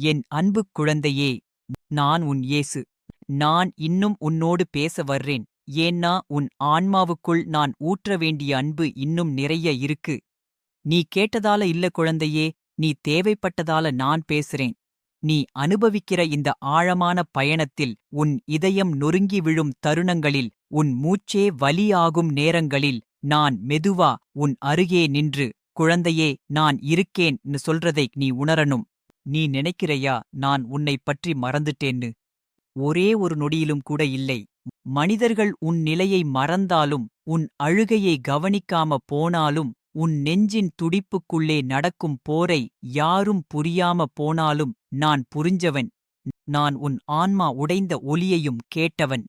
என் அன்பு குழந்தையே நான் உன் இயேசு. நான் இன்னும் உன்னோடு பேச வர்றேன். ஏன்னா உன் ஆன்மாவுக்குள் நான் ஊற்ற வேண்டிய அன்பு இன்னும் நிறைய இருக்கு. நீ கேட்டதால இல்ல குழந்தையே நீ தேவைப்பட்டதால நான் பேசுறேன். நீ அனுபவிக்கிற இந்த ஆழமான பயணத்தில் உன் இதயம் நொறுங்கி விழும் தருணங்களில் உன் மூச்சே வலியாகும் நேரங்களில் நான் மெதுவா உன் அருகே நின்று குழந்தையே நான் இருக்கேன்னு சொல்றதை நீ உணரணும். நீ நினைக்கிறையா நான் உன்னைப் பற்றி மறந்துட்டேன்னு? ஒரே ஒரு நொடியிலும் கூட இல்லை. மனிதர்கள் உன் நிலையை மறந்தாலும் உன் அழுகையை கவனிக்காம போனாலும் உன் நெஞ்சின் துடிப்புக்குள்ளே நடக்கும் போரை யாரும் புரியாம போனாலும் நான் புரிஞ்சவன். நான் உன் ஆன்மா உடைந்த ஒலியையும் கேட்டவன்.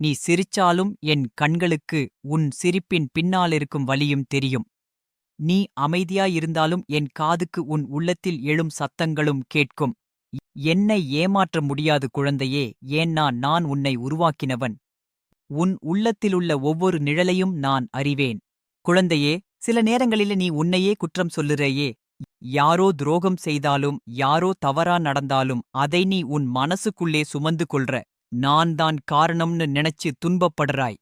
நீ சிரிச்சாலும் என் கண்களுக்கு உன் சிரிப்பின் பின்னாலிருக்கும் வலியும் தெரியும். நீ அமைதியாயிருந்தாலும் என் காதுக்கு உன் உள்ளத்தில் எழும் சத்தங்களும் கேட்கும். என்னை ஏமாற்ற முடியாது குழந்தையே ஏன்னா நான் உன்னை உருவாக்கினவன். உன் உள்ளத்திலுள்ள ஒவ்வொரு நிழலையும் நான் அறிவேன். குழந்தையே சில நேரங்களில நீ உன்னையே குற்றம் சொல்லுறையே. யாரோ துரோகம் செய்தாலும் யாரோ தவறா நடந்தாலும் அதை நீ உன் மனசுக்குள்ளே சுமந்து கொள்ற. நான் தான் காரணம்னு நினைச்சு துன்பப்படுறாய்.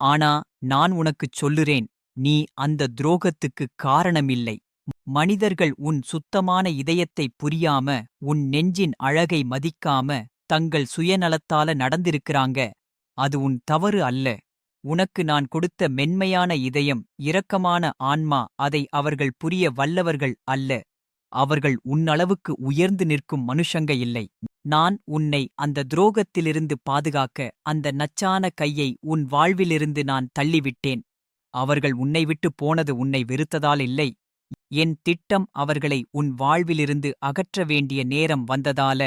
ஆனா நான் உனக்குச் சொல்லுறேன். நீ அந்த துரோகத்துக்கு காரணமில்லை. மனிதர்கள் உன் சுத்தமான இதயத்தை புரியாம உன் நெஞ்சின் அழகை மதிக்காம தங்கள் சுயநலத்தால நடந்திருக்கிறாங்க. அது உன் தவறு அல்ல. உனக்கு நான் கொடுத்த மென்மையான இதயம் இரக்கமான ஆன்மா அதை அவர்கள் புரிய வல்லவர்கள் அல்ல. அவர்கள் உன்னளவுக்கு உயர்ந்து நிற்கும் மனுஷங்க இல்லை. நான் உன்னை அந்த துரோகத்திலிருந்து பாதுகாக்க அந்த நச்சான கையை உன் வாழ்விலிருந்து நான் தள்ளிவிட்டேன். அவர்கள் உன்னை விட்டு போனது உன்னை வெறுத்ததால் இல்லை. என் திட்டம் அவர்களை உன் வாழ்விலிருந்து அகற்ற வேண்டிய நேரம் வந்ததால.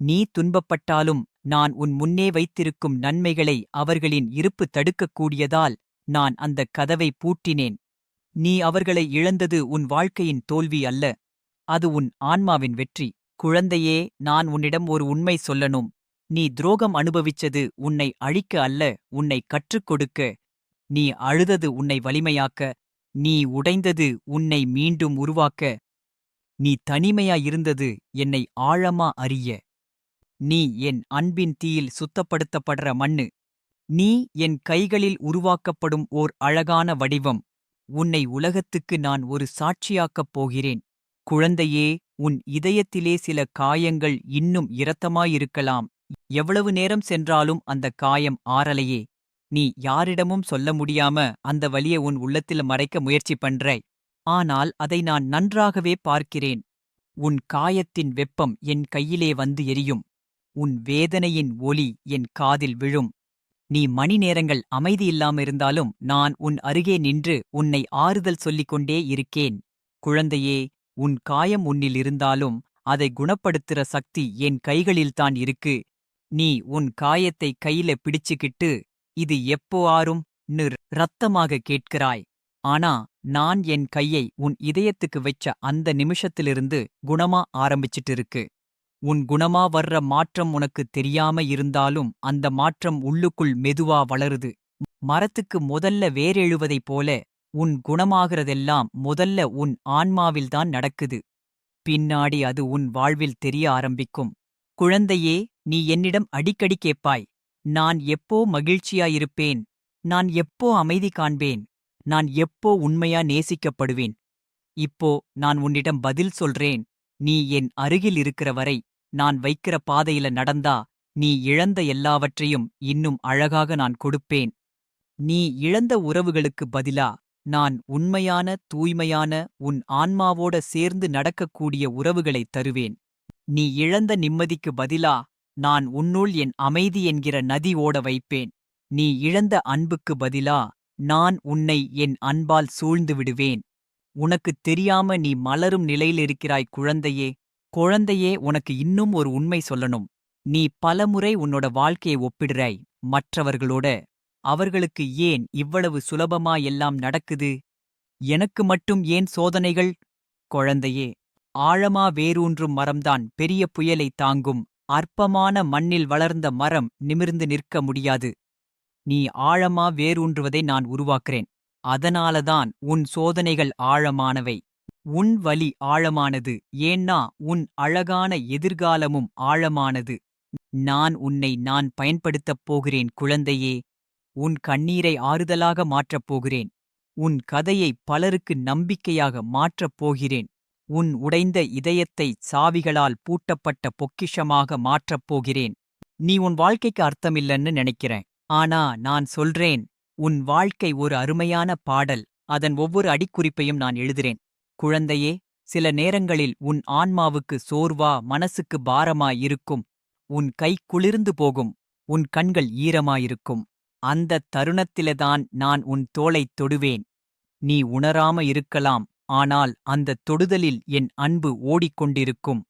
நீ துன்பப்பட்டாலும் நான் உன் முன்னே வைத்திருக்கும் நன்மைகளை அவர்களின் இருப்பு தடுக்கக்கூடியதால் நான் அந்த கதவை பூட்டினேன். நீ அவர்களை இழந்தது உன் வாழ்க்கையின் தோல்வி அல்ல. அது உன் ஆன்மாவின் வெற்றி. குழந்தையே நான் உன்னிடம் ஒரு உண்மை சொல்லணும். நீ துரோகம் அனுபவிச்சது உன்னை அழிக்க அல்ல உன்னை கற்றுக் கொடுக்க. நீ அழுதது உன்னை வலிமையாக்க நீ உடைந்தது உன்னை மீண்டும் உருவாக்க. நீ தனிமையாயிருந்தது என்னை ஆழமா அறிய. நீ என் அன்பின் தீயில் சுத்தப்படுத்தப்படுற மண்ணு. நீ என் கைகளில் உருவாக்கப்படும் ஓர் அழகான வடிவம். உன்னை உலகத்துக்கு நான் ஒரு சாட்சியாக்கப் போகிறேன். குழந்தையே உன் இதயத்திலே சில காயங்கள் இன்னும் இரத்தமாயிருக்கலாம். எவ்வளவு நேரம் சென்றாலும் அந்த காயம் ஆறலையே. நீ யாரிடமும் சொல்ல முடியாம அந்த வழியை உன் உள்ளத்தில் மறைக்க முயற்சி பண்றாய். ஆனால் அதை நான் நன்றாகவே பார்க்கிறேன். உன் காயத்தின் வெப்பம் என் கையிலே வந்து எரியும். உன் வேதனையின் ஒலி என் காதில் விழும். நீ மணி நேரங்கள் அமைதியில்லாம இருந்தாலும் நான் உன் அருகே நின்று உன்னை ஆறுதல் சொல்லிக் கொண்டே இருக்கேன். குழந்தையே உன் காயம் உன்னில் இருந்தாலும் அதை குணப்படுத்துற சக்தி என் கைகளில்தான் இருக்கு. நீ உன் காயத்தை கையில பிடிச்சுக்கிட்டு இது எப்போ ஆறும்? நிர் ரத்தமாக கேட்கிறாய். ஆனா நான் என் கையை உன் இதயத்துக்கு வச்ச அந்த நிமிஷத்திலிருந்து குணமா ஆரம்பிச்சிட்டு இருக்கு உன் குணமா வர்ற மாற்றம் உனக்கு தெரியாம இருந்தாலும் அந்த மாற்றம் உள்ளுக்குள் மெதுவா வளருது. மரத்துக்கு முதல்ல வேரெழுவதைப் போல உன் குணமாகிறதெல்லாம் முதல்ல உன் ஆன்மாவில்தான் நடக்குது. பின்னாடி அது உன் வாழ்வில் தெரிய ஆரம்பிக்கும். குழந்தையே நீ என்னிடம் அடிக்கடி கேட்பாய். நான் எப்போ மகிழ்ச்சியாயிருப்பேன்? நான் எப்போ அமைதி காண்பேன்? நான் எப்போ உண்மையா நேசிக்கப்படுவேன்? இப்போ நான் உன்னிடம் பதில் சொல்றேன். நீ என் அருகில் இருக்கிற வரை நான் வைக்கிற பாதையில நடந்தா நீ இழந்த எல்லாவற்றையும் இன்னும் அழகாக நான் கொடுப்பேன். நீ இழந்த உறவுகளுக்கு பதிலா நான் உண்மையான தூய்மையான உன் ஆன்மாவோட சேர்ந்து நடக்கக்கூடிய உறவுகளைத் தருவேன். நீ இழந்த நிம்மதிக்கு பதிலா நான் உன்னுள் என் அமைதி என்கிற நதி ஓட வைப்பேன். நீ இழந்த அன்புக்கு பதிலா நான் உன்னை என் அன்பால் சூழ்ந்து விடுவேன். உனக்குத் தெரியாம நீ மலரும் நிலையிலிருக்கிறாய் குழந்தையே. குழந்தையே உனக்கு இன்னும் ஒரு உண்மை சொல்லணும். நீ பலமுறை உன்னோட வாழ்க்கையை ஒப்பிடுறாய் மற்றவர்களோட. அவர்களுக்கு ஏன் இவ்வளவு சுலபமா எல்லாம் நடக்குது? எனக்கு மட்டும் ஏன் சோதனைகள்? குழந்தையே ஆழமா வேரூன்றும் மரம்தான் பெரிய புயலை தாங்கும். அற்பமான மண்ணில் வளர்ந்த மரம் நிமிர்ந்து நிற்க முடியாது. நீ ஆழமா வேரூன்றுவதை நான் உருவாக்குறேன். அதனாலதான் உன் சோதனைகள் ஆழமானவை. உன் வலி ஆழமானது. ஏன்னா உன் அழகான எதிர்காலமும் ஆழமானது. நான் உன்னை நான் பயன்படுத்தப் போகிறேன் குழந்தையே. உன் கண்ணீரை ஆறுதலாக மாற்றப் போகிறேன். உன் கதையை பலருக்கு நம்பிக்கையாக மாற்றப் போகிறேன். உன் உடைந்த இதயத்தை சாவிகளால் பூட்டப்பட்ட பொக்கிஷமாக மாற்றப் போகிறேன். நீ உன் வாழ்க்கைக்கு அர்த்தமில்லன்னு நினைக்கிறேன். ஆனா நான் சொல்றேன் உன் வாழ்க்கை ஒரு அருமையான பாடல். அதன் ஒவ்வொரு அடிக்குறிப்பையும் நான் எழுதுறேன். குழந்தையே சில நேரங்களில் உன் ஆன்மாவுக்கு சோர்வா மனசுக்கு பாரமா இருக்கும் உன் கை குளிர்ந்து போகும். உன் கண்கள் ஈரமாயிருக்கும். அந்த தருணத்திலேதான் நான் உன் தோளைத் தொடுவேன். நீ உணராம இருக்கலாம். ஆனால் அந்தத் தொடுதலில் என் அன்பு ஓடிக்கொண்டிருக்கும்.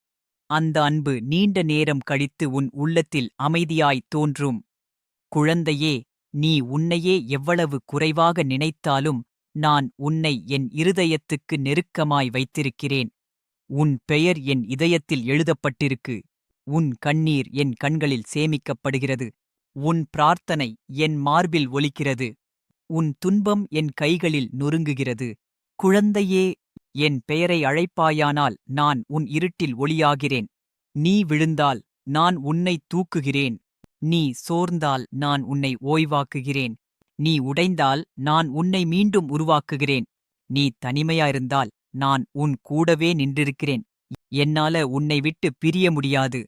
அந்த அன்பு நீண்ட நேரம் கழித்து உன் உள்ளத்தில் அமைதியாய் தோன்றும். குழந்தையே நீ உன்னையே எவ்வளவு குறைவாக நினைத்தாலும் நான் உன்னை என் இருதயத்துக்கு நெருக்கமாய் வைத்திருக்கிறேன். உன் பெயர் என் இதயத்தில் எழுதப்பட்டிருக்கு. உன் கண்ணீர் என் கண்களில் சேமிக்கப்படுகிறது. உன் பிரார்த்தனை என் மார்பில் ஒலிக்கிறது. உன் துன்பம் என் கைகளில் நொறுங்குகிறது. குழந்தையே என் பெயரை அழைப்பாயானால் நான் உன் இருட்டில் ஒளியாகிறேன். நீ விழுந்தால் நான் உன்னை தூக்குகிறேன். நீ சோர்ந்தால் நான் உன்னை ஓய்வாக்குகிறேன். நீ உடைந்தால் நான் உன்னை மீண்டும் உருவாக்குகிறேன். நீ தனிமையாயிருந்தால் நான் உன் கூடவே நின்றிருக்கிறேன். என்னால உன்னை விட்டு பிரிய முடியாது.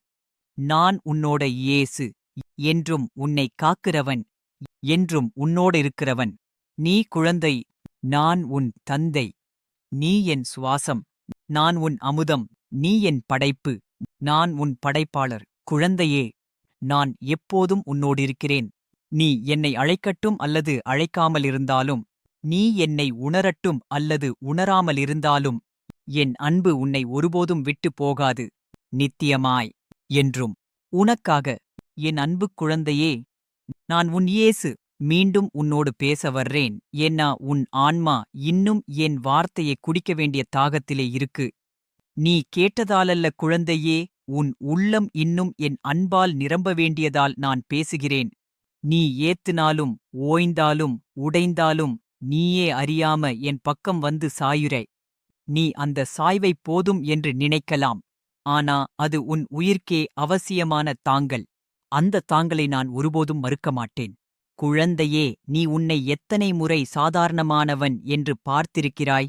நான் உன்னோட இயேசு என்றும் உன்னை காக்கிறவன் என்றும் உன்னோடு இருக்கிறவன். நீ குழந்தை நான் உன் தந்தை நீ என் சுவாசம் நான் உன் அமுதம் நீ என் படைப்பு நான் உன் படைப்பாளர் குழந்தையே நான் எப்போதும் உன்னோடிருக்கிறேன். நீ என்னை அழைக்கட்டும் அல்லது அழைக்காமலிருந்தாலும் நீ என்னை உணரட்டும் அல்லது உணராமலிருந்தாலும் என் அன்பு உன்னை ஒருபோதும் விட்டு போகாது. நித்தியமாய் என்றும் உனக்காக என் அன்பு குழந்தையே நான் உன் இயேசு மீண்டும் உன்னோடு பேச வர்றேன். ஏன்னா உன் ஆன்மா இன்னும் என் வார்த்தையை குடிக்க வேண்டிய தாகத்திலே இருக்கு. நீ கேட்டதாலல்ல குழந்தையே உன் உள்ளம் இன்னும் என் அன்பால் நிரம்ப வேண்டியதால் நான் பேசுகிறேன். நீ ஏத்துனாலும் ஓய்ந்தாலும் உடைந்தாலும் நீயே அறியாம என் பக்கம் வந்து சாயுரை நீ அந்த சாய்வை போதும் என்று நினைக்கலாம். ஆனா அது உன் உயிர்க்கே அவசியமான தாங்கல். அந்த தாங்கலை நான் ஒருபோதும் மறுக்க மாட்டேன். குழந்தையே நீ உன்னை எத்தனை முறை சாதாரணமானவன் என்று பார்த்திருக்கிறாய்?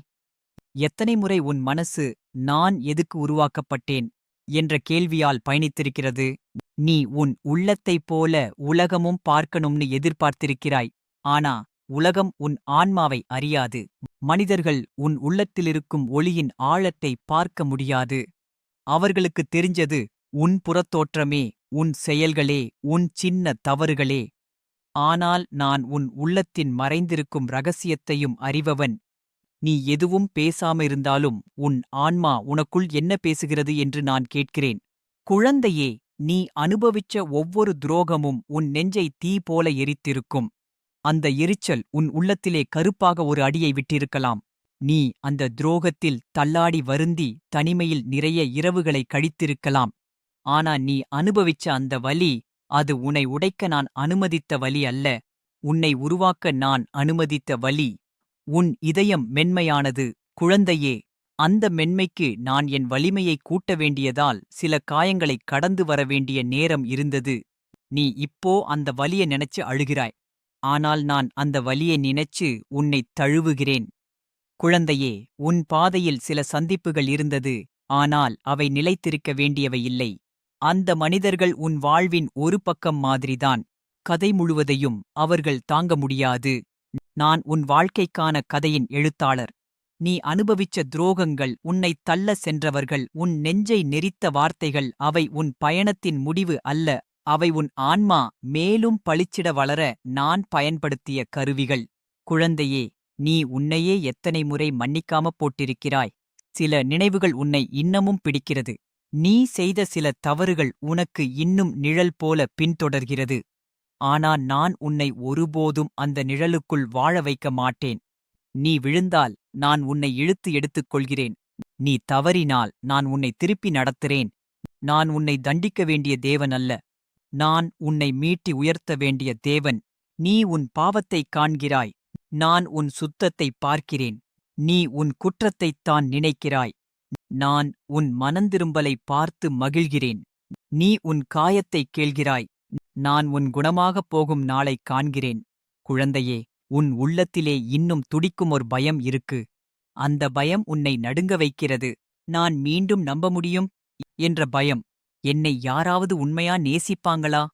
எத்தனை முறை உன் மனசு நான் எதுக்கு உருவாக்கப்பட்டேன்? என்ற கேள்வியால் பயணித்திருக்கிறது. நீ உன் உள்ளத்தைப் போல உலகமும் பார்க்கணும்னு எதிர்பார்த்திருக்கிறாய். ஆனா உலகம் உன் ஆன்மாவை அறியாது. மனிதர்கள் உன் உள்ளத்திலிருக்கும் ஒளியின் ஆழத்தை பார்க்க முடியாது. அவர்களுக்குத் தெரிஞ்சது உன் புறத்தோற்றமே உன் செயல்களே உன் சின்ன தவறுகளே. ஆனால் நான் உன் உள்ளத்தின் மறைந்திருக்கும் ரகசியத்தையும் அறிபவன். நீ எதுவும் பேசாமிருந்தாலும் உன் ஆன்மா உனக்குள் என்ன பேசுகிறது என்று நான் கேட்கிறேன். குழந்தையே நீ அனுபவிச்ச ஒவ்வொரு துரோகமும் உன் நெஞ்சை தீ போல எரித்திருக்கும். அந்த எரிச்சல் உன் உள்ளத்திலே கருப்பாக ஒரு அடியை விட்டிருக்கலாம். நீ அந்த துரோகத்தில் தள்ளாடி வருந்தி தனிமையில் நிறைய இரவுகளை கழித்திருக்கலாம். ஆனா நீ அனுபவிச்ச அந்த வலி அது உன்னை உடைக்க நான் அனுமதித்த வலி அல்ல. உன்னை உருவாக்க நான் அனுமதித்த வலி உன் இதயம் மென்மையானது. குழந்தையே அந்த மென்மைக்கு நான் என் வலிமையை கூட்ட வேண்டியதால் சில காயங்களை கடந்து வர வேண்டிய நேரம் இருந்தது. நீ இப்போ அந்த வலிய நினைச்சு அழுகிறாய். ஆனால் நான் அந்த வலியை நினைச்சு உன்னைத் தழுவுகிறேன். குழந்தையே உன் பாதையில் சில சந்திப்புகள் இருந்தது. ஆனால் அவை நிலைத்திருக்க வேண்டியவை இல்லை. அந்த மனிதர்கள் உன் வாழ்வின் ஒரு பக்கம் மாதிரிதான். கதை முழுவதையும் அவர்கள் தாங்க முடியாது. நான் உன் வாழ்க்கைக்கான கதையின் எழுத்தாளர். நீ அனுபவிச்ச துரோகங்கள் உன்னைத் தள்ள சென்றவர்கள் உன் நெஞ்சை நெரித்த வார்த்தைகள் அவை உன் பயணத்தின் முடிவு அல்ல அவை உன் ஆன்மா மேலும் பளிச்சிட வளர நான் பயன்படுத்திய கருவிகள். குழந்தையே நீ உன்னையே எத்தனை முறை மன்னிக்காமப் போட்டிருக்கிறாய்? சில நினைவுகள் உன்னை இன்னமும் பிடிக்கிறது. நீ செய்த சில தவறுகள் உனக்கு இன்னும் நிழல் போல பின்தொடர்கிறது. ஆனா நான் உன்னை ஒருபோதும் அந்த நிழலுக்குள் வாழ வைக்க மாட்டேன். நீ விழுந்தால் நான் உன்னை இழுத்து எடுத்துக் கொள்கிறேன் நீ தவறினால் நான் உன்னை திருப்பி நடத்துறேன். நான் உன்னை தண்டிக்க வேண்டிய தேவன் அல்ல. நான் உன்னை மீட்டி உயர்த்த வேண்டிய தேவன். நீ உன் பாவத்தைக் காண்கிறாய். நான் உன் சுத்தத்தை பார்க்கிறேன். நீ உன் குற்றத்தைத்தான் நினைக்கிறாய். நான் உன் மனந்திரும்பலை பார்த்து மகிழ்கிறேன். நீ உன் காயத்தைக் கேள்கிறாய். நான் உன் குணமாகப் போகும் நாளைக் காண்கிறேன். குழந்தையே உன் உள்ளத்திலே இன்னும் துடிக்கும் ஒரு பயம் இருக்கு. அந்த பயம் உன்னை நடுங்க வைக்கிறது. நான் மீண்டும் நம்ப முடியும்? என்ற பயம். என்னை யாராவது உண்மையா நேசிப்பாங்களா?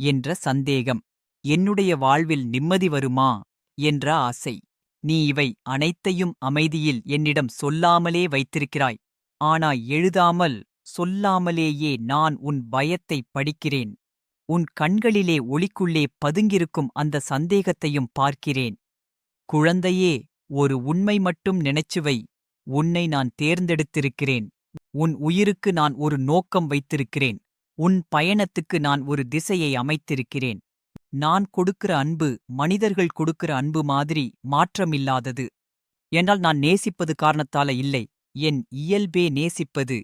என்ற சந்தேகம். என்னுடைய வாழ்வில் நிம்மதி வருமா? என்ற ஆசை. நீ இவை அனைத்தையும் அமைதியில் என்னிடம் சொல்லாமலே வைத்திருக்கிறாய். ஆனா எழுதாமல் சொல்லாமலேயே நான் உன் பயத்தை படிக்கிறேன். உன் கண்களிலே ஒளிக்குள்ளே பதுங்கிருக்கும் அந்த சந்தேகத்தையும் பார்க்கிறேன். குழந்தையே ஒரு உண்மை மட்டும் நினைச்சுவை. உன்னை நான் தேர்ந்தெடுத்திருக்கிறேன். உன் உயிருக்கு நான் ஒரு நோக்கம் வைத்திருக்கிறேன். உன் பயணத்துக்கு நான் ஒரு திசையை அமைத்திருக்கிறேன். நான் கொடுக்கிற அன்பு மனிதர்கள் கொடுக்கிற அன்பு மாதிரி மாற்றமில்லாதது. என்றால் நான் நேசிப்பது காரணத்தால இல்லை. என் இயல்பே நேசிப்பது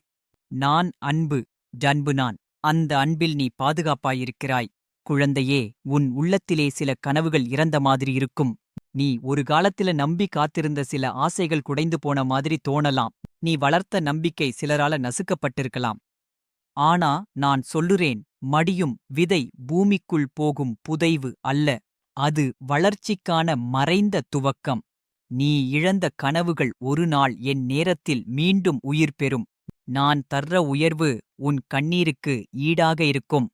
நான் அன்பு ஜன்பு நான். அந்த அன்பில் நீ பாதுகாப்பாயிருக்கிறாய். குழந்தையே உன் உள்ளத்திலே சில கனவுகள் இறந்த மாதிரி இருக்கும். நீ ஒரு காலத்தில நம்பி காத்திருந்த சில ஆசைகள் குடைந்து போன மாதிரி தோணலாம். நீ வளர்த்த நம்பிக்கை சிலரால நசுக்கப்பட்டிருக்கலாம். ஆனா நான் சொல்லுறேன் மடியும் விதை பூமிக்குள் போகும் புதைவு அல்ல. அது வளர்ச்சிக்கான மறைந்த துவக்கம். நீ இழந்த கனவுகள் ஒரு நாள் என் நேரத்தில் மீண்டும் உயிர் பெறும். நான் தர்ற உயர்வு உன் கண்ணீருக்கு ஈடாக இருக்கும்.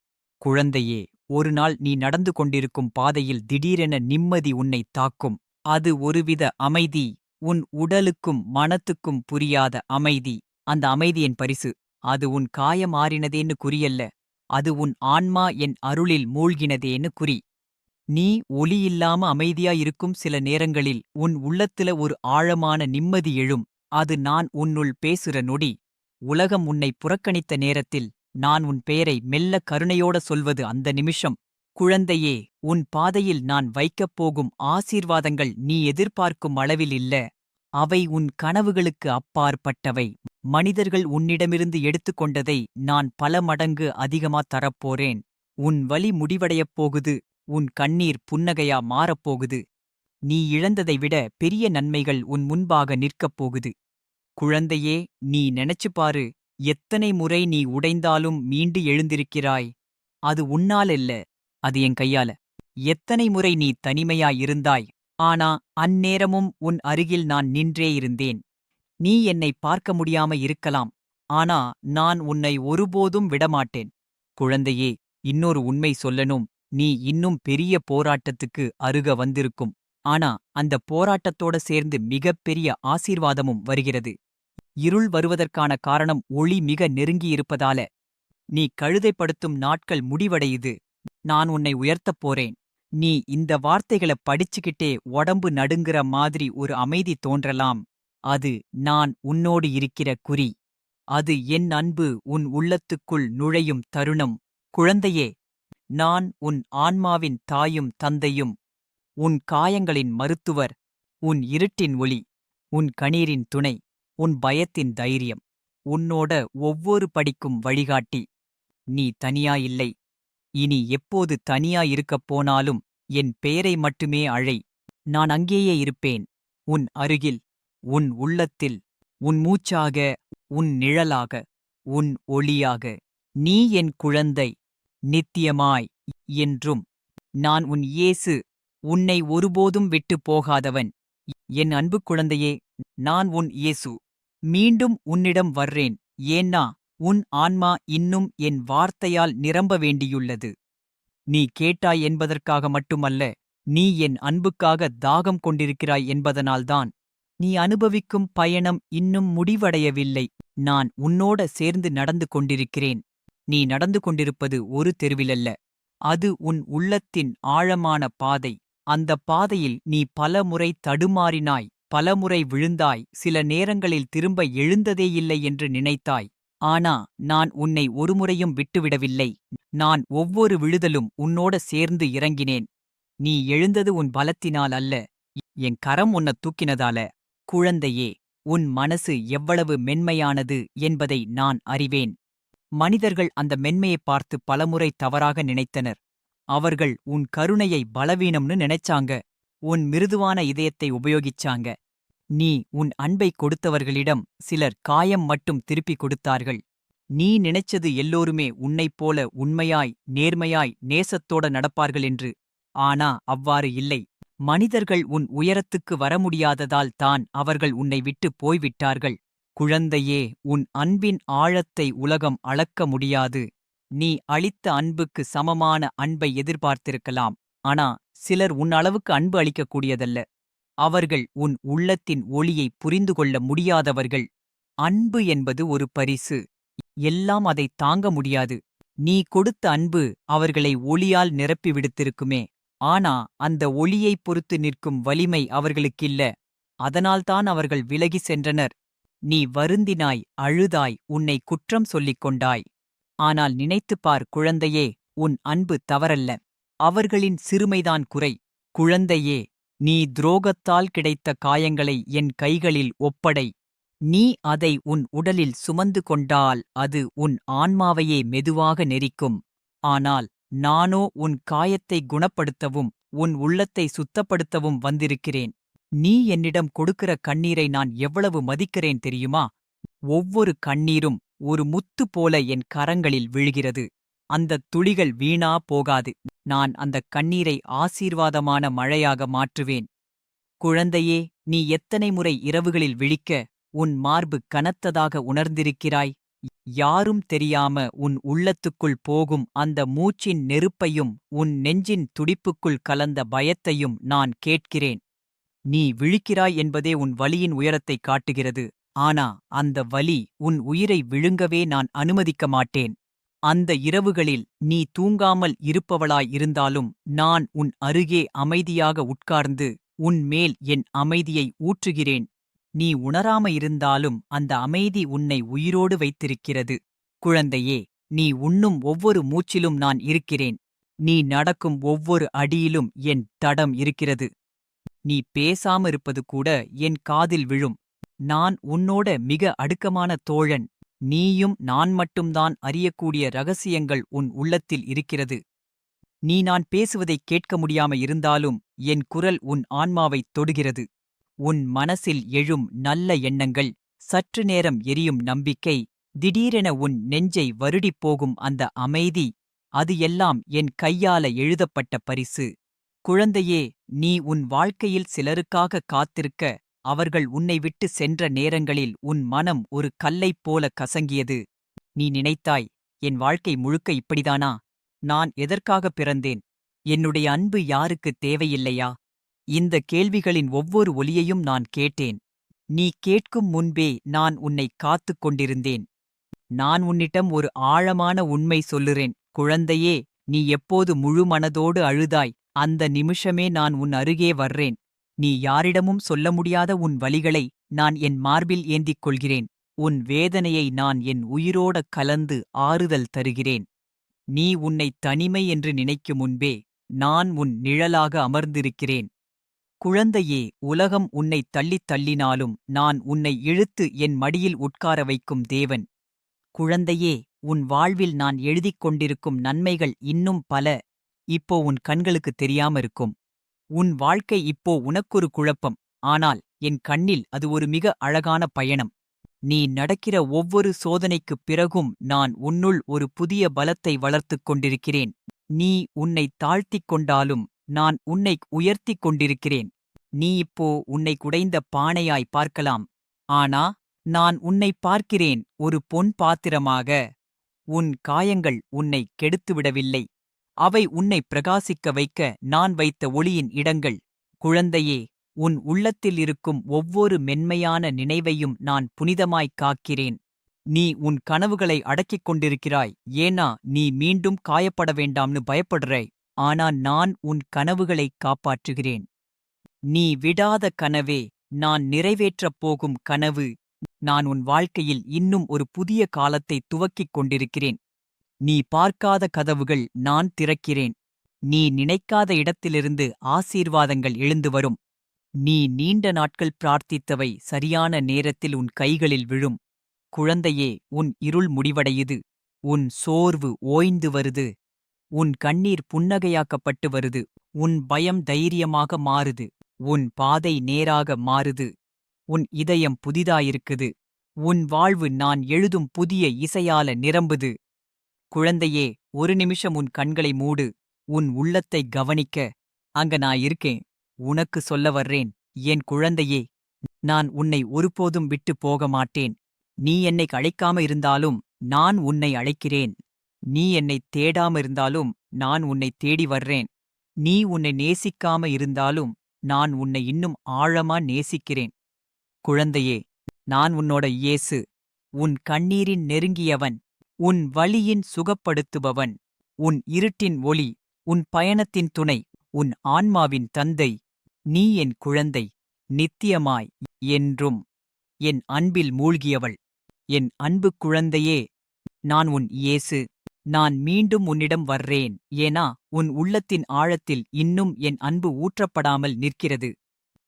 குழந்தையே ஒரு நாள் நீ நடந்து கொண்டிருக்கும் பாதையில் திடீரென நிம்மதி உன்னை தாக்கும். அது ஒருவித அமைதி உன் உடலுக்கும் மனத்துக்கும் புரியாத அமைதி. அந்த அமைதியின் பரிசு. அது உன் காயமாறினதேன்னு குறியல்ல. அது உன் ஆன்மா என் அருளில் மூழ்கினதேன்னு குறி. நீ ஒலியில்லாம அமைதியாயிருக்கும் சில நேரங்களில் உன் உள்ளத்துல ஒரு ஆழமான நிம்மதி எழும். அது நான் உன்னுள் பேசுற நொடி. உலகம் உன்னை புறக்கணித்த நேரத்தில் நான் உன் பெயரை மெல்ல கருணையோட சொல்வது அந்த நிமிஷம். குழந்தையே உன் பாதையில் நான் வைக்கப் போகும் ஆசீர்வாதங்கள் நீ எதிர்பார்க்கும் அளவில் இல்ல. அவை உன் கனவுகளுக்கு அப்பாற்பட்டவை. மனிதர்கள் உன்னிடமிருந்து எடுத்துக்கொண்டதை நான் பல மடங்கு அதிகமா தரப்போறேன். உன் வலி முடிவடையப் போகுது. உன் கண்ணீர் புன்னகையா மாறப்போகுது. நீ இழந்ததை விட பெரிய நன்மைகள் உன் முன்பாக நிற்கப் போகுது. குழந்தையே நீ நினைச்சு பாரு எத்தனை முறை நீ உடைந்தாலும் மீண்டு எழுந்திருக்கிறாய். அது உன்னாலல்ல அது என் கையால. எத்தனை முறை நீ தனிமையாயிருந்தாய் ஆனா அந்நேரமும் உன் அருகில் நான் நின்றே இருந்தேன். நீ என்னை பார்க்க முடியாம இருக்கலாம். ஆனா நான் உன்னை ஒருபோதும் விடமாட்டேன். குழந்தையே இன்னொரு உண்மை சொல்லணும். நீ இன்னும் பெரிய போராட்டத்துக்கு அருக வந்திருக்கும். ஆனா அந்த போராட்டத்தோட சேர்ந்து மிகப்பெரிய ஆசீர்வாதமும் வருகிறது. இருள் வருவதற்கான காரணம் ஒளி மிக நெருங்கியிருப்பதால நீ கழுதைப்படுத்தும் நாட்கள் முடிவடையுது. நான் உன்னை உயர்த்தப் போறேன். நீ இந்த வார்த்தைகளை படிச்சுக்கிட்டே உடம்பு நடுங்குற மாதிரி ஒரு அமைதி தோன்றலாம். அது நான் உன்னோடு இருக்கிற குறி. அது என் அன்பு உன் உள்ளத்துக்குள் நுழையும் தருணம். குழந்தையே நான் உன் ஆன்மாவின் தாயும் தந்தையும் உன் காயங்களின் மருத்துவர் உன் இருட்டின் ஒளி உன் கணீரின் துணை உன் பயத்தின் தைரியம் உன்னோட ஒவ்வொரு படிக்கும் வழிகாட்டி. நீ தனியாயில்லை. இனி எப்போது தனியாயிருக்கப் போனாலும் என் பெயரை மட்டுமே அழை. நான் அங்கேயே இருப்பேன். உன் அருகில் உன் உள்ளத்தில் உன் மூச்சாக உன் நிழலாக உன் ஒளியாக. நீ என் குழந்தை. நித்தியமாய் என்றும் நான் உன் இயேசு உன்னை ஒருபோதும் விட்டுப் போகாதவன். என் அன்பு குழந்தையே நான் உன் இயேசு மீண்டும் உன்னிடம் வர்றேன். ஏன்னா உன் ஆன்மா இன்னும் என் வார்த்தையால் நிரம்ப வேண்டியுள்ளது. நீ கேட்டாய் என்பதற்காக மட்டுமல்ல நீ என் அன்புக்காக தாகம் கொண்டிருக்கிறாய் என்பதனால்தான். நீ அனுபவிக்கும் பயணம் இன்னும் முடிவடையவில்லை. நான் உன்னோட சேர்ந்து நடந்து கொண்டிருக்கிறேன். நீ நடந்து கொண்டிருப்பது ஒரு தெருவிலல்ல. அது உன் உள்ளத்தின் ஆழமான பாதை. அந்த பாதையில் நீ பலமுறை தடுமாறினாய் பலமுறை விழுந்தாய் சில நேரங்களில் திரும்ப எழுந்ததே இல்லை என்று நினைத்தாய். ஆனா நான் உன்னை ஒருமுறையும் விட்டுவிடவில்லை. நான் ஒவ்வொரு விழுதலும் உன்னோட சேர்ந்து இறங்கினேன். நீ எழுந்தது உன் பலத்தினால் அல்ல. என் கரம் உன்னை தூக்கினதால. குழந்தையே உன் மனசு எவ்வளவு மென்மையானது என்பதை நான் அறிவேன். மனிதர்கள் அந்த மென்மையைப் பார்த்து பலமுறை தவறாக நினைத்தனர். அவர்கள் உன் கருணையை பலவீனம்னு நினைச்சாங்க. உன் மிருதுவான இதயத்தை உபயோகிச்சாங்க. நீ உன் அன்பை கொடுத்தவர்களிடம் சிலர் காயம் மட்டும் திருப்பிக் கொடுத்தார்கள். நீ நினைச்சது எல்லோருமே உன்னைப் போல உண்மையாய் நேர்மையாய் நேசத்தோட நடப்பார்கள் என்று. ஆனா அவ்வாறு இல்லை. மனிதர்கள் உன் உயரத்துக்கு வர முடியாததால் தான் அவர்கள் உன்னை விட்டு போய்விட்டார்கள். குழந்தையே உன் அன்பின் ஆழத்தை உலகம் அளக்க முடியாது. நீ அளித்த அன்புக்கு சமமான அன்பை எதிர்பார்த்திருக்கலாம். ஆனா சிலர் உன் அளவுக்கு அன்பு அளிக்கக்கூடியதல்ல. அவர்கள் உன் உள்ளத்தின் ஒளியை புரிந்து கொள்ள முடியாதவர்கள். அன்பு என்பது ஒரு பரிசு. எல்லாம் அதை தாங்க முடியாது. நீ கொடுத்த அன்பு அவர்களை ஒளியால் நிரப்பி விடுத்திருக்குமே. ஆனா அந்த ஒளியைப் பொறுத்து நிற்கும் வலிமை அவர்களுக்கில்ல. அதனால்தான் அவர்கள் விலகி சென்றனர். நீ வருந்தினாய் அழுதாய் உன்னை குற்றம் சொல்லிக் கொண்டாய். ஆனால் நினைத்துப் பார் குழந்தையே உன் அன்பு தவறல்ல. அவர்களின் சிறுமைதான் குறை. குழந்தையே நீ துரோகத்தால் கிடைத்த காயங்களை என் கைகளில் ஒப்படை. நீ அதை உன் உடலில் சுமந்து கொண்டால் அது உன் ஆன்மாவையே மெதுவாக நெரிக்கும். ஆனால் நானோ உன் காயத்தை குணப்படுத்தவும் உன் உள்ளத்தை சுத்தப்படுத்தவும் வந்திருக்கிறேன். நீ என்னிடம் கொடுக்கிற கண்ணீரை நான் எவ்வளவு மதிக்கிறேன் தெரியுமா? ஒவ்வொரு கண்ணீரும் ஒரு முத்து போல என் கரங்களில் விழுகிறது. அந்தத் துளிகள் வீணா போகாது. நான் அந்த கண்ணீரை ஆசீர்வாதமான மழையாக மாற்றுவேன். குழந்தையே நீ எத்தனை முறை இரவுகளில் விழிக்க உன் மார்பு கனத்ததாக உணர்ந்திருக்கிறாய்? யாரும் தெரியாம உன் உள்ளத்துக்குள் போகும் அந்த மூச்சின் நெருப்பையும் உன் நெஞ்சின் துடிப்புக்குள் கலந்த பயத்தையும் நான் கேட்கிறேன். நீ விழிக்கிறாய் என்பதே உன் வலியின் உயரத்தைக் காட்டுகிறது. ஆனா அந்த வலி உன் உயிரை விழுங்கவே நான் அனுமதிக்க மாட்டேன். அந்த இரவுகளில் நீ தூங்காமல் இருப்பவளாய் இருந்தாலும் நான் உன் அருகே அமைதியாக உட்கார்ந்து உன் மேல் என் அமைதியை ஊற்றுகிறேன். நீ உணராம இருந்தாலும் அந்த அமைதி உன்னை உயிரோடு வைத்திருக்கிறது. குழந்தையே நீ உண்ணும் ஒவ்வொரு மூச்சிலும் நான் இருக்கிறேன். நீ நடக்கும் ஒவ்வொரு அடியிலும் என் தடம் இருக்கிறது. நீ பேசாம இருப்பது கூட என் காதில் விழும். நான் உன்னோட மிக அடுக்கமான தோழன். நீயும் நான் மட்டும்தான் அறியக்கூடிய ரகசியங்கள் உன் உள்ளத்தில் இருக்கிறது. நீ நான் பேசுவதைக் கேட்க முடியாம இருந்தாலும் என் குரல் உன் ஆன்மாவைத் தொடுகிறது. உன் மனசில் எழும் நல்ல எண்ணங்கள் சற்று நேரம் எரியும் நம்பிக்கை திடீரென உன் நெஞ்சை வருடிப் போகும் அந்த அமைதி அது எல்லாம் என் கையால எழுதப்பட்ட பரிசு. குழந்தையே நீ உன் வாழ்க்கையில் சிலருக்காக காத்திருக்க அவர்கள் உன்னை விட்டு சென்ற நேரங்களில் உன் மனம் ஒரு கல்லைப் போல கசங்கியது. நீ நினைத்தாய் என் வாழ்க்கை முழுக்க இப்படிதானா? நான் எதற்காக பிறந்தேன்? என்னுடைய அன்பு யாருக்கு தேவையில்லையா? இந்த கேள்விகளின் ஒவ்வொரு ஒலியையும் நான் கேட்டேன். நீ கேட்கும் முன்பே நான் உன்னை காத்துக் கொண்டிருந்தேன். நான் உன்னிடம் ஒரு ஆழமான உண்மை சொல்லுறேன். குழந்தையே நீ எப்போது முழு மனதோடு அழுதாய் அந்த நிமிஷமே நான் உன் அருகே வர்றேன். நீ யாரிடமும் சொல்ல முடியாத உன் வழிகளை நான் என் மார்பில் ஏந்திக் கொள்கிறேன். உன் வேதனையை நான் என் உயிரோட கலந்து ஆறுதல் தருகிறேன். நீ உன்னை தனிமை என்று நினைக்கும் முன்பே நான் உன் நிழலாக அமர்ந்திருக்கிறேன். குழந்தையே உலகம் உன்னை தள்ளித் தள்ளினாலும் நான் உன்னை இழுத்து என் மடியில் உட்கார வைக்கும் தேவன். குழந்தையே உன் வாழ்வில் நான் எழுதிக் கொண்டிருக்கும் நன்மைகள் இன்னும் பல. இப்போ உன் கண்களுக்கு தெரியாம இருக்கும். உன் வாழ்க்கை இப்போ உனக்கொரு குழப்பம். ஆனால் என் கண்ணில் அது ஒரு மிக அழகான பயணம். நீ நடக்கிற ஒவ்வொரு சோதனைக்குப் பிறகும் நான் உன்னுள் ஒரு புதிய பலத்தை வளர்த்துக் கொண்டிருக்கிறேன். நீ உன்னை தாழ்த்திக் கொண்டாலும் நான் உன்னை உயர்த்திக் கொண்டிருக்கிறேன். நீ இப்போ உன்னை குடைந்த பானையாய் பார்க்கலாம். ஆனா நான் உன்னை பார்க்கிறேன் ஒரு பொன் பாத்திரமாக. உன் காயங்கள் உன்னை கெடுத்துவிடவில்லை. அவை உன்னை பிரகாசிக்க வைக்க நான் வைத்த ஒளியின் இடங்கள். குழந்தையே உன் உள்ளத்தில் இருக்கும் ஒவ்வொரு மென்மையான நினைவையும் நான் புனிதமாய்க் காக்கிறேன். நீ உன் கனவுகளை அடக்கிக் கொண்டிருக்கிறாய். ஏனா நீ மீண்டும் காயப்பட வேண்டாம்னு பயப்படுறாய். ஆனா நான் உன் கனவுகளைக் காப்பாற்றுகிறேன். நீ விடாத கனவே நான் நிறைவேற்றப் போகும் கனவு. நான் உன் வாழ்க்கையில் இன்னும் ஒரு புதிய காலத்தை துவக்கிக் கொண்டிருக்கிறேன். நீ பார்க்காத கதவுகள் நான் திறக்கிறேன். நீ நினைக்காத இடத்திலிருந்து ஆசீர்வாதங்கள் எழுந்து வரும். நீ நீண்ட நாட்கள் பிரார்த்தித்தவை சரியான நேரத்தில் உன் கைகளில் விழும். குழந்தையே உன் இருள் முடிவடையுது. உன் சோர்வு ஓய்ந்து வருது. உன் கண்ணீர் புன்னகையாக்கப்பட்டு வருது. உன் பயம் தைரியமாக மாறுது. உன் பாதை நேராக மாறுது. உன் இதயம் புதிதாயிருக்குது. உன் வாழ்வு நான் எழுதும் புதிய இசையால நிரம்புது. குழந்தையே ஒரு நிமிஷம் உன் கண்களை மூடு. உன் உள்ளத்தை கவனிக்க. அங்க நான் இருக்கேன். உனக்கு சொல்ல வர்றேன். என் குழந்தையே நான் உன்னை ஒருபோதும் விட்டு போக மாட்டேன். நீ என்னை அழைக்காம இருந்தாலும் நான் உன்னை அழைக்கிறேன். நீ என்னை தேடாம இருந்தாலும் நான் உன்னை தேடி வர்றேன். நீ உன்னை நேசிக்காம இருந்தாலும் நான் உன்னை இன்னும் ஆழமா நேசிக்கிறேன். குழந்தையே நான் உன்னோட இயேசு. உன் கண்ணீரின் நெருங்கியவன். உன் வழியின் சுகப்படுத்துபவன் உன் இருட்டின் ஒளி உன் பயணத்தின் துணை உன் ஆன்மாவின் தந்தை நீ என் குழந்தை நித்தியமாய் என்றும். என் அன்பில் மூழ்கியவள் என் அன்பு குழந்தையே நான் உன் இயேசு நான் மீண்டும் உன்னிடம் வர்றேன் ஏனா உன் உள்ளத்தின் ஆழத்தில் இன்னும் என் அன்பு ஊற்றப்படாமல் நிற்கிறது.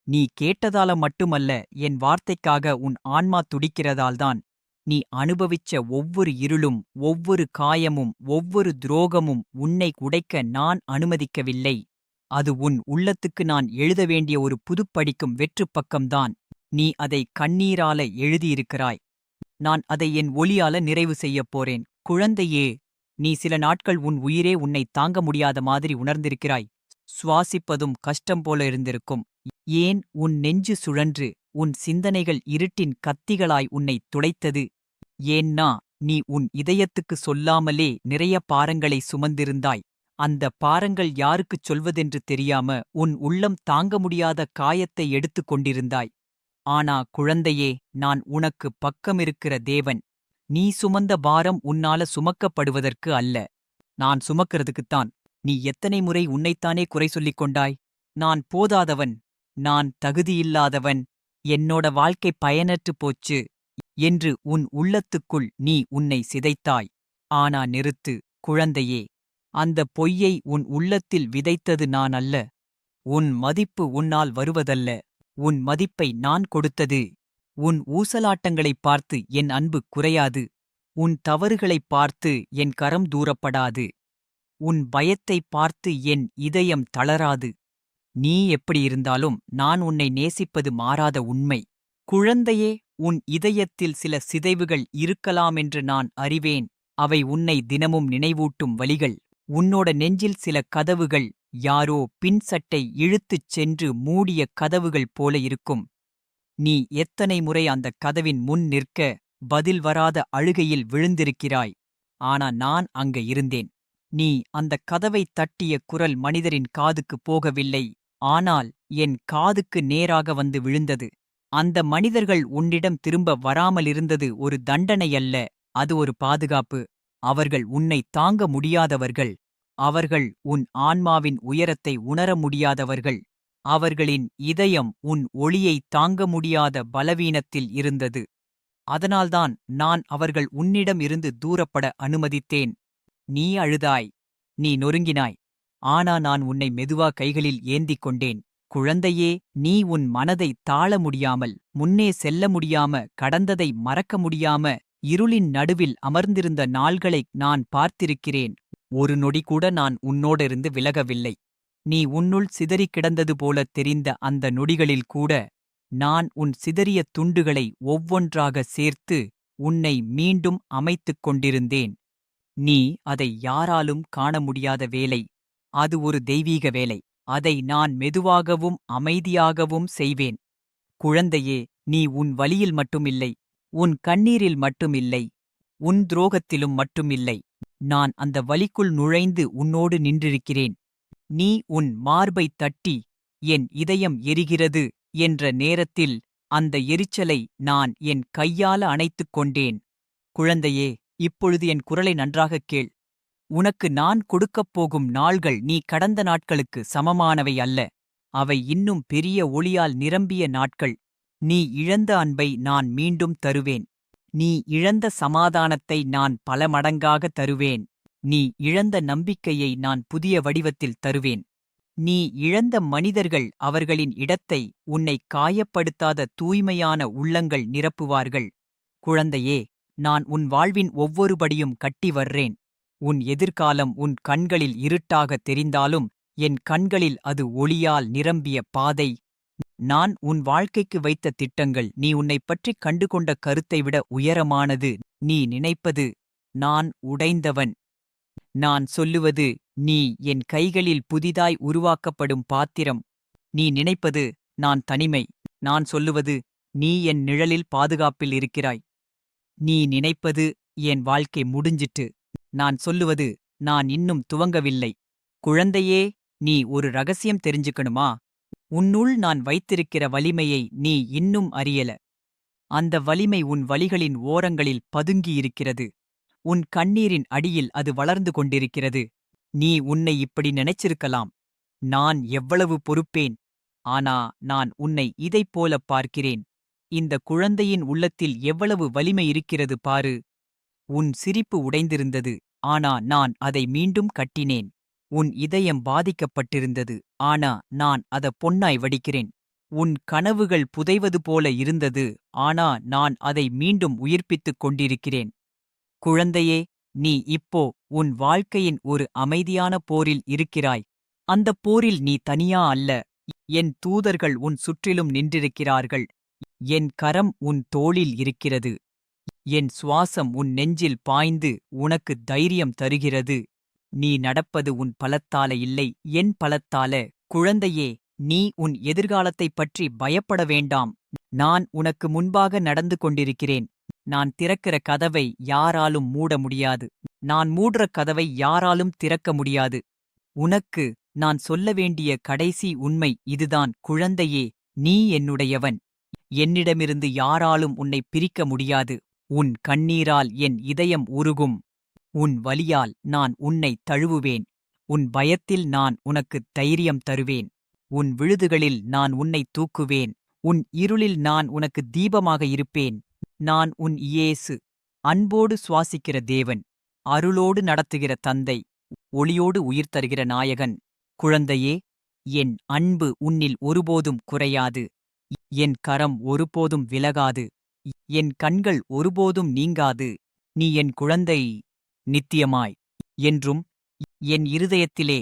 நீ கேட்டதால மட்டுமல்ல என் வார்த்தைக்காக உன் ஆன்மா துடிக்கிறதால்தான் நீ அனுபவிச்ச ஒவ்வொரு இருளும் ஒவ்வொரு காயமும் ஒவ்வொரு துரோகமும் உன்னை உடைக்க நான் அனுமதிக்கவில்லை. அது உன் உள்ளத்துக்கு நான் எழுத வேண்டிய ஒரு புதுப்படிக்கும் வெற்றுப் பக்கம்தான். நீ அதை கண்ணீரால எழுதியிருக்கிறாய். நான் அதை என் ஒளியால நிறைவு செய்யப் போறேன். குழந்தையே நீ சில நாட்கள் உன் உயிரே உன்னை தாங்க முடியாத மாதிரி உணர்ந்திருக்கிறாய். சுவாசிப்பதும் கஷ்டம் போல இருந்திருக்கும். ஏன் உன் நெஞ்சு சுழன்று உன் சிந்தனைகள் இருட்டின் கத்திகளாய் உன்னை துளைத்தது ஏன்னா நீ உன் இதயத்துக்கு சொல்லாமலே நிறைய பாரங்களை சுமந்திருந்தாய். அந்த பாரங்கள் யாருக்குச் சொல்வதென்று தெரியாம உன் உள்ளம் தாங்க முடியாத காயத்தை எடுத்துக் கொண்டிருந்தாய். ஆனா குழந்தையே நான் உனக்கு பக்கமிருக்கிற தேவன். நீ சுமந்த பாரம் உன்னால சுமக்கப்படுவதற்கு அல்ல. நான் சுமக்கிறதுக்குத்தான். நீ எத்தனை முறை உன்னைத்தானே குறை சொல்லிக் கொண்டாய்? நான் போதாதவன். நான் தகுதியில்லாதவன். என்னோட வாழ்க்கை பயனற்று போச்சு. என்று உன் உள்ளத்துக்குள் நீ உன்னை சிதைத்தாய். ஆனா நிறுத்து குழந்தையே அந்த பொய்யை உன் உள்ளத்தில் விதைத்தது நான் அல்ல உன் மதிப்பு உன்னால் வருவதல்ல. உன் மதிப்பை நான் கொடுத்தது. உன் ஊசலாட்டங்களைப் பார்த்து என் அன்பு குறையாது. உன் தவறுகளைப் பார்த்து என் கரம் தூரப்படாது. உன் பயத்தைப் பார்த்து என் இதயம் தளராது. நீ எப்படி இருந்தாலும் நான் உன்னை நேசிப்பது மாறாத உண்மை. குழந்தையே உன் இதயத்தில் சில சிதைவுகள் இருக்கலாமென்று நான் அறிவேன். அவை உன்னை தினமும் நினைவூட்டும் வழிகள். உன்னோட நெஞ்சில் சில கதவுகள் யாரோ பின் சட்டை இழுத்துச் சென்று மூடிய கதவுகள் போல இருக்கும். நீ எத்தனை முறை அந்த கதவின் முன் நிற்க பதில் வராத அழுகையில் விழுந்திருக்கிறாய். ஆனா நான் அங்க இருந்தேன். நீ அந்த கதவை தட்டிய குரல் மனிதரின் காதுக்கு போகவில்லை. ஆனால் என் காதுக்கு நேராக வந்து விழுந்தது. அந்த மனிதர்கள் உன்னிடம் திரும்ப வராமலிருந்தது ஒரு தண்டனை அல்ல அது ஒரு பாதுகாப்பு. அவர்கள் உன்னை தாங்க முடியாதவர்கள். அவர்கள் உன் ஆன்மாவின் உயரத்தை உணர முடியாதவர்கள். அவர்களின் இதயம் உன் ஒளியை தாங்க முடியாத பலவீனத்தில் இருந்தது. அதனால்தான் நான் அவர்கள் உன்னிடம் இருந்து தூரப்பட அனுமதித்தேன். நீ அழுதாய். நீ நொறுங்கினாய். ஆனா நான் உன்னை மெதுவா கைகளில் ஏந்திக் கொண்டேன் குழந்தையே நீ உன் மனதை தாழ முடியாமல் முன்னே செல்ல முடியாம கடந்ததை மறக்க முடியாம இருளின் நடுவில் அமர்ந்திருந்த நாள்களை நான் பார்த்திருக்கிறேன். ஒரு நொடி கூட நான் உன்னோடிருந்து விலகவில்லை. நீ உன்னுள் சிதறிக் கிடந்தது போலத் தெரிந்த அந்த நொடிகளில் கூட நான் உன் சிதறிய துண்டுகளை ஒவ்வொன்றாக சேர்த்து உன்னை மீண்டும் அமைத்துக் கொண்டிருந்தேன். நீ அதை யாராலும் காண முடியாத வேலை. அது ஒரு தெய்வீக வேலை. அதை நான் மெதுவாகவும் அமைதியாகவும் செய்வேன். குழந்தையே நீ உன் வலியில் மட்டுமில்லை உன் கண்ணீரில் மட்டுமில்லை உன் துரோகத்திலும் மட்டுமில்லை. நான் அந்த வலிக்குள் நுழைந்து உன்னோடு நின்றிருக்கிறேன். நீ உன் மார்பைத் தட்டி என் இதயம் எரிகிறது என்ற நேரத்தில் அந்த எரிச்சலை நான் என் கையால அணைத்துக் கொண்டேன். குழந்தையே இப்பொழுது என் குரலை நன்றாகக் கேள். உனக்கு நான் கொடுக்கப் போகும் நாள்கள் நீ கடந்த நாட்களுக்கு சமமானவை அல்ல. அவை இன்னும் பெரிய ஒளியால் நிரம்பிய நாட்கள். நீ இழந்த அன்பை நான் மீண்டும் தருவேன். நீ இழந்த சமாதானத்தை நான் பல மடங்காக தருவேன். நீ இழந்த நம்பிக்கையை நான் புதிய வடிவத்தில் தருவேன். நீ இழந்த மனிதர்கள் அவர்களின் இடத்தை உன்னை காயப்படுத்தாத தூய்மையான உள்ளங்கள் நிரப்புவார்கள். குழந்தையே நான் உன் வாழ்வின் ஒவ்வொருபடியும் கட்டி வர்றேன். உன் எதிர்காலம் உன் கண்களில் இருட்டாக தெரிந்தாலும் என் கண்களில் அது ஒளியால் நிரம்பிய பாதை. நான் உன் வாழ்க்கைக்கு வைத்த திட்டங்கள் நீ உன்னைப் பற்றிக் கண்டுகொண்ட கருத்தை விட உயரமானது. நீ நினைப்பது நான் உடைந்தவன். நான் சொல்லுவது நீ என் கைகளில் புதிதாய் உருவாக்கப்படும் பாத்திரம். நீ நினைப்பது நான் தனிமை. நான் சொல்லுவது நீ என் நிழலில் பாதுகாப்பில் இருக்கிறாய். நீ நினைப்பது என் வாழ்க்கை முடிஞ்சிட்டு. நான் சொல்லுவது நான் இன்னும் துவங்கவில்லை. குழந்தையே நீ ஒரு ரகசியம் தெரிஞ்சுக்கணுமா? உன்னுள் நான் வைத்திருக்கிற வலிமையை நீ இன்னும் அறியல. அந்த வலிமை உன் வலிகளின் ஓரங்களில் பதுங்கியிருக்கிறது. உன் கண்ணீரின் அடியில் அது வளர்ந்து கொண்டிருக்கிறது. நீ உன்னை இப்படி நினைச்சிருக்கலாம். நான் எவ்வளவு பொறுப்பேன்? ஆனா நான் உன்னை இதைப் போலப் பார்க்கிறேன். இந்த குழந்தையின் உள்ளத்தில் எவ்வளவு வலிமை இருக்கிறது பாரு. உன் சிரிப்பு உடைந்திருந்தது. ஆனா நான் அதை மீண்டும் கட்டினேன். உன் இதயம் பாதிக்கப்பட்டிருந்தது. ஆனா நான் அத பொன்னாய் வடிக்கிறேன். உன் கனவுகள் புதைவது போல இருந்தது. ஆனா நான் அதை மீண்டும் உயிர்ப்பித்துக் கொண்டிருக்கிறேன். குழந்தையே நீ இப்போ உன் வாழ்க்கையின் ஒரு அமைதியான போரில் இருக்கிறாய். அந்தப் போரில் நீ தனியா அல்ல. என் தூதர்கள் உன் சுற்றிலும் நின்றிருக்கிறார்கள். என் கரம் உன் தோளில் இருக்கிறது. என் சுவாசம் உன் நெஞ்சில் பாய்ந்து உனக்கு தைரியம் தருகிறது. நீ நடப்பது உன் பலத்தால இல்லை என் பலத்தால. குழந்தையே நீ உன் எதிர்காலத்தைப் பற்றி பயப்பட வேண்டாம். நான் உனக்கு முன்பாக நடந்து கொண்டிருக்கிறேன். நான் திறக்கிற கதவை யாராலும் மூட முடியாது. நான் மூடுற கதவை யாராலும் திறக்க முடியாது. உனக்கு நான் சொல்ல வேண்டிய கடைசி உண்மை இதுதான். குழந்தையே நீ என்னுடையவன். என்னிடமிருந்து யாராலும் உன்னை பிரிக்க முடியாது. உன் கண்ணீரால் என் இதயம் உருகும். உன் வலியால் நான் உன்னை தழுவுவேன். உன் பயத்தில் நான் உனக்கு தைரியம் தருவேன். உன் விழுதுகளில் நான் உன்னை தூக்குவேன். உன் இருளில் நான் உனக்கு தீபமாக இருப்பேன். நான் உன் இயேசு அன்போடு சுவாசிக்கிற தேவன் அருளோடு நடத்துகிற தந்தை ஒளியோடு உயிர் தருகிற நாயகன். குழந்தையே என் அன்பு உன்னில் ஒருபோதும் குறையாது. என் கரம் ஒருபோதும் விலகாது. என் கண்கள் ஒருபோதும் நீங்காது. நீ என் குழந்தை நித்தியமாய். என்றும் என் இருதயத்திலே